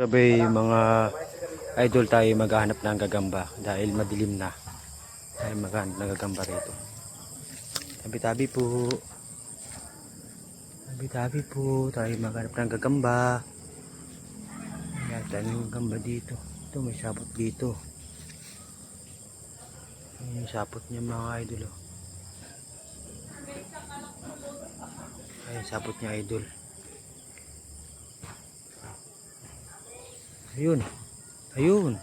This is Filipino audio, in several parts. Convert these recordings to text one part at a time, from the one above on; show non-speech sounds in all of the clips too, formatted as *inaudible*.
Gabi mga idol tayo maghahanap ng gagamba dahil madilim na. Tayo maghahanap ng gagamba rito. Tabi-tabi po. Tabi-tabi po. Tayo maghanap ng gagamba. Ayan, daming gagamba dito. Ito, may sabot dito. Ayan yung sapot niya mga idol. Oh. Ayan sapot niya idol. Ayun. Ayun.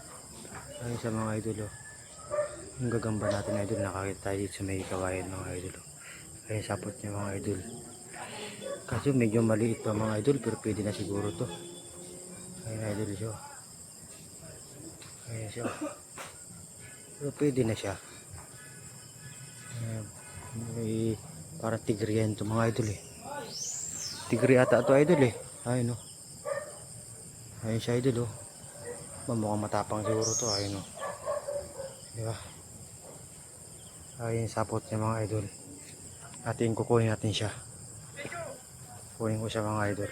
Ayun sa mga idol. Oh. Yung gagamba natin idol. Nakakita tayo sa may kawayan mga idol. Oh. Ayun sapot niya mga idol. Kasi medyo maliit pa mga idol. Pero pwede na siguro to. Ayun idol siya. oh. Ayun siya. Pero pwede na siya. Ayan. May parang tigre yan to mga idol eh. Tigre ata to idol eh. Ayun oh. Ayun siya idol oh. Mamukhang matapang siguro to. Ayun oh. Di ba? Ayun sapot niya mga idol. Ating kukunin natin siya. Kukunin ko siya mga idol.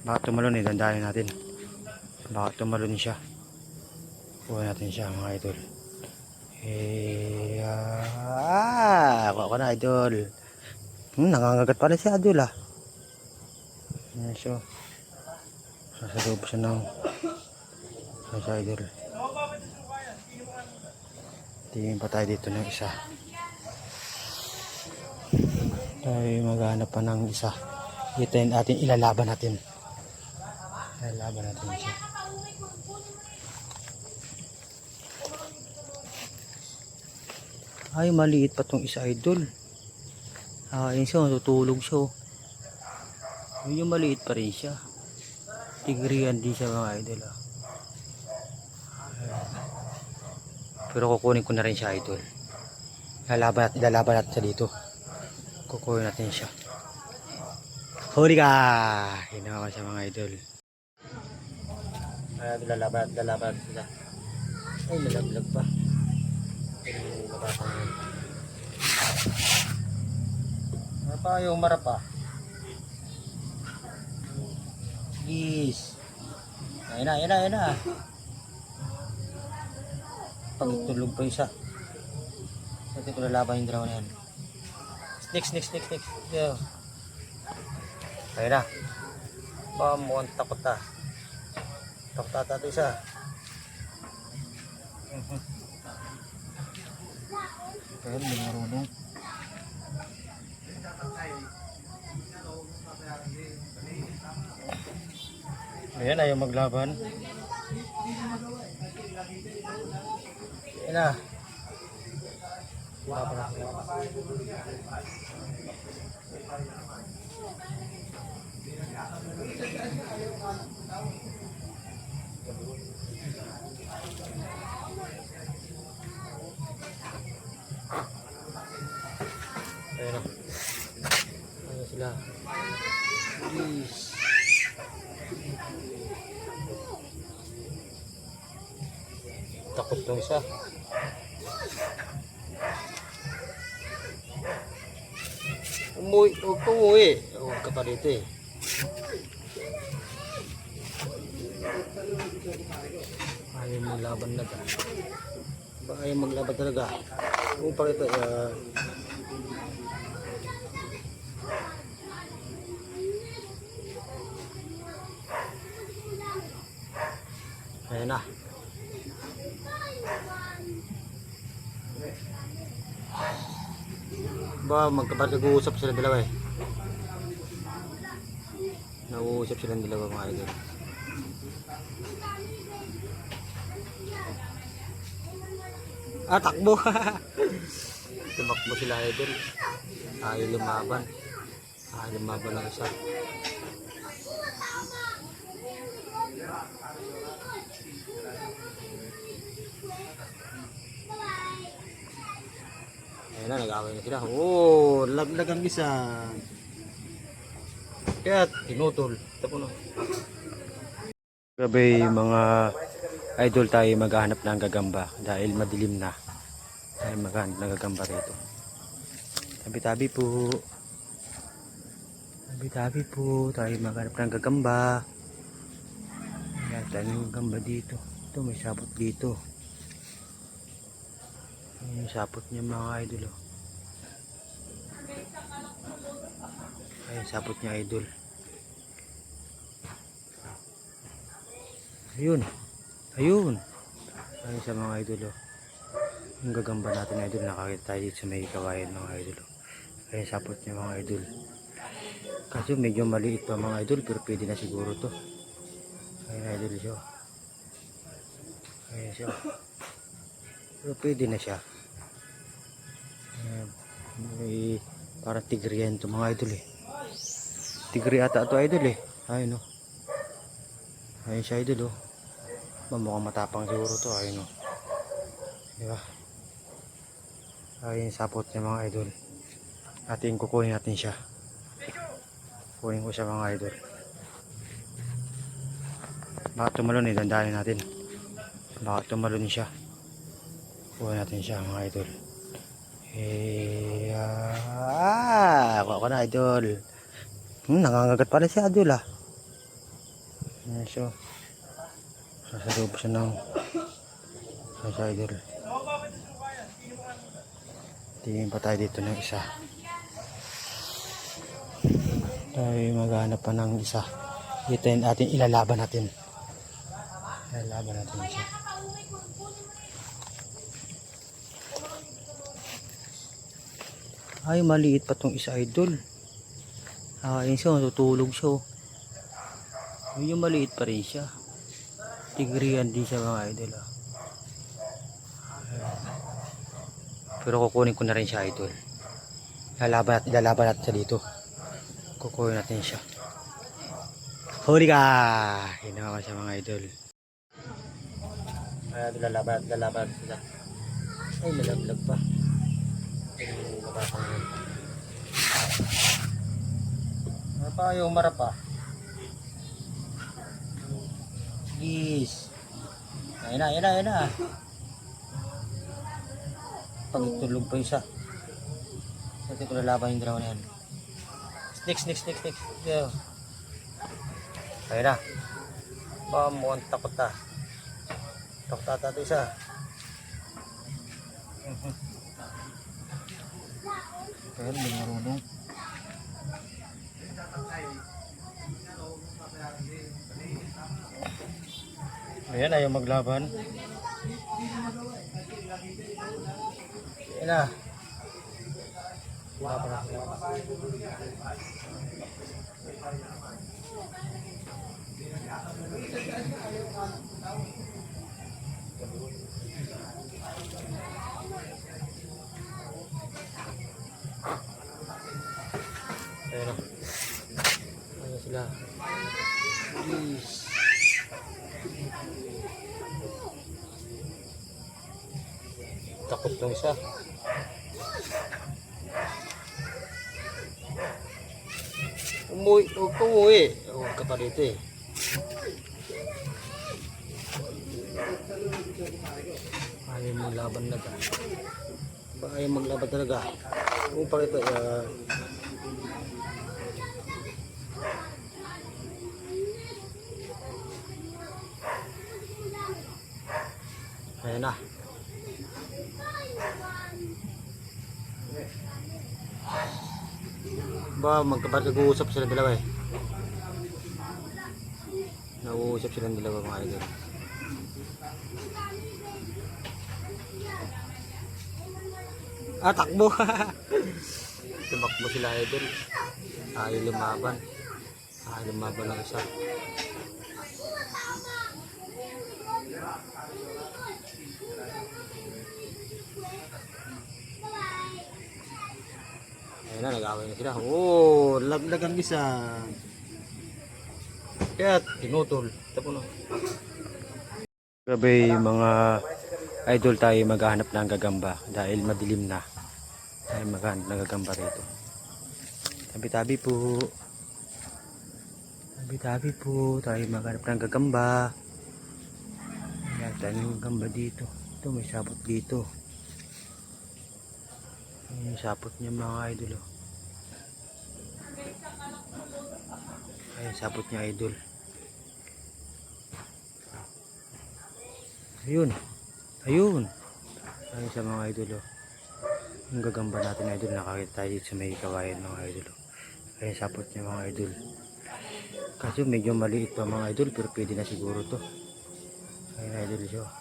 Baka tumalon eh. Dandanin natin. Baka tumalon siya. Kukunin natin siya mga idol. Eh, ah, ako na idol. Hmm, nangangagat pala si idol ah. Ayan siya. Nasa loob siya ng nasa idol. Tingin pa tayo dito ng isa. Tayo maghanap pa ng isa. Ito yung atin, ilalaban natin. Ilalaban natin siya. Ay, maliit pa tong isa idol. Ah, yun siya, natutulog siya. oh. Yun yung maliit pa rin siya. Tigrian din siya mga idol. Ah. Pero kukunin ko na rin siya idol. Lalaban natin, lalaban natin siya dito. Kukunin natin siya. Huli ka! Hinawa siya mga idol. Ayan, lalaban, lalaban natin sila. Ay, nalaglag pa. Ay, mababang yun. Ano yung marapa? Please. Ayun na, ayun na, ayun na. Pagtulog pa isa. Natin ko lalaban yung dalawa na yan. Next, next, next, next. Yeah. Ayun na. Ba, mukhang takot na. Takot ata ito isa. *laughs* Ayun, hindi marunong. Ayan, ayaw maglaban. Ayan na. Laban na. Ayan na. Ayan sila. Please. Tong isa. Umuwi, huwag ka umuwi. Huwag ka pa dito eh. Ayaw maglaban na ka. Ayaw maglaban talaga. Huwag pa ito. Uh, Ayan na. Ba, magkapat nag-uusap sila dalawa eh. Nag-uusap sila dalawa mga idol. Ah, takbo. *laughs* Tumakbo sila idol. Ayaw lumaban. Ayaw lumaban ng isa. Ayun na, nag-away na sila. Oh, laglag ang isa. Kaya tinutol. Tapo na. Gabi mga idol tayo maghahanap ng gagamba dahil madilim na. Tayo maghahanap ng gagamba rito. Tabi-tabi po. Tabi-tabi po, tayo maghanap ng gagamba. Ayan, tayo ng gagamba dito. Ito, may sapot dito. Yung sapot niya mga idol. Oh. Ayan, sapot niya idol. Ayun. Ayun. Ayun sa mga idol. Oh. Yung gagamba natin idol. Nakakita tayo sa may kawayan mga idol. Oh. Ayan, sapot niya mga idol. Kasi medyo maliit pa mga idol pero pwede na siguro to. Ayun idol siya. Ayun siya. Pero pwede na siya. Ayan. May parang tigre yan to mga idol eh. Tigre ata to idol eh. Ayun oh. Ayun siya idol oh. Mukhang matapang siguro to. Ayun oh. Diba? Ayun sapot niya mga idol. Ating kukunin natin siya. Kunin ko siya mga idol. Baka tumalon eh, dandanin natin. Baka tumalon siya. Kunin natin siya mga idol. Eh, ah, ako na idol. Hmm, nangangagat pala si idol ah. Ayan siya. Sasalubos siya ng siya idol. Tingin pa tayo dito ng isa tayo maghanap pa ng isa dito yung atin ilalaban natin ilalaban natin siya ay maliit pa tong isa idol. Ah yun siya matutulog siya oh. yun yung maliit pa rin siya. Tigrian din siya mga idol ah. Pero kukunin ko na rin siya idol. Ilalaban natin, ilalaban natin siya dito. Kukuha natin siya. Huli ka! Hinawa siya mga idol. Ay lalaban lalaban sila ay nalaglag pa ay nakakang yun ano pa kayo umarap pa yes ayun na ayun na ayun na pagtulog pa isa Pati ko lalaban yung dalawa na yan. Next, next, next, next. Yeah. Ayun na. Ba, mukhang takot na. Takot ata ito isa. Ayun, may marunong. Ayan, ayaw maglaban. Ayan na. Wala pa na sila. Ayan na. Ayan sila. Please. Takot yung isa. Umuwi, huwag ka umuwi. Huwag ka pa dito eh. Ayaw maglaban na ka. Ayaw maglaban talaga. Kung pa ito, uh, Ayan na. Ba, magkapat nag-uusap sila dalawa eh. Nag-uusap silang dalawa mga idol. Ah, takbo! *laughs* Tumakbo sila idol. Ayaw lumaban. Ayaw lumaban lang isa. Ayun na, nag-away na sila. Oh, laglag ang isa. Kaya, tinutol. Tapo na. Gabi mga idol tayo maghahanap ng gagamba dahil madilim na. Tayo maghahanap ng gagamba rito. Tabi-tabi po. Tabi-tabi po. Tayo maghahanap ng gagamba. Ayan, tayo ng gagamba dito. Ito, may sabot dito. Yung sapot niya mga idol. Oh. Ayun, sapot niya idol. Ayun. Ayun. Ayun sa mga idol oh. Ang gagamba natin idol. Nakakita tayo dito sa may kawayan mga idol oh. Ayun, sapot niya mga idol. Kasi medyo maliit pa mga idol. Pero pwede na siguro to. Ayun idol siya. oh.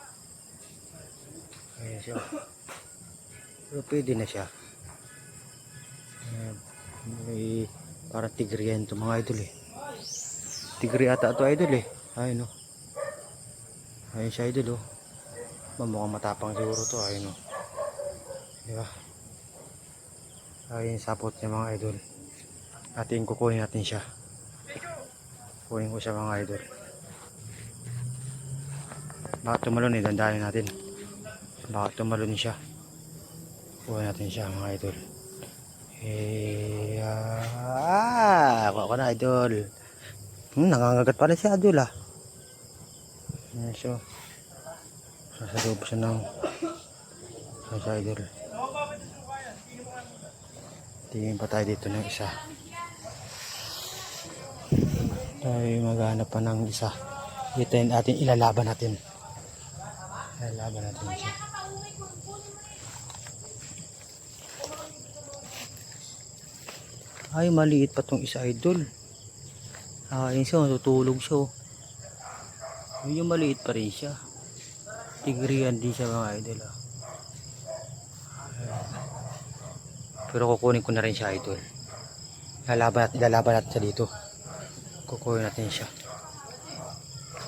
Ayun siya. oh. Pero pwede na siya. May parang tigre yan to mga idol eh. Tigre ata to idol eh. Ayun oh. Ayun siya idol oh. Ba, Mukhang matapang siguro to. Ayun oh. Di ba? Ayun yung sapot niya mga idol. Ating kukunin natin siya. Kukunin ko siya mga idol. Baka tumalon eh. Dandanin natin. Baka tumalon siya. Kukunin natin siya mga idol. Eh, ah, ako na idol. Hmm, nangangagat pala si idol ah. Ayan siya. Sasalubos siya ng sa idol. Tingin pa tayo dito ng isa. Tayo maghanap pa ng isa. Dito yung atin, ilalaban natin. Ilalaban natin siya. Ay, maliit pa tong isa idol. Ah, yun siya, natutulog siya. oh. Medyo maliit pa rin siya. Tigrian din siya mga idol. Ah. Ayan. Pero kukunin ko na rin siya idol. Lalaban natin, ilalaban natin siya dito. Kukunin natin siya.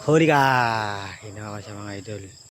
Huli ka! Hinawa siya mga idol.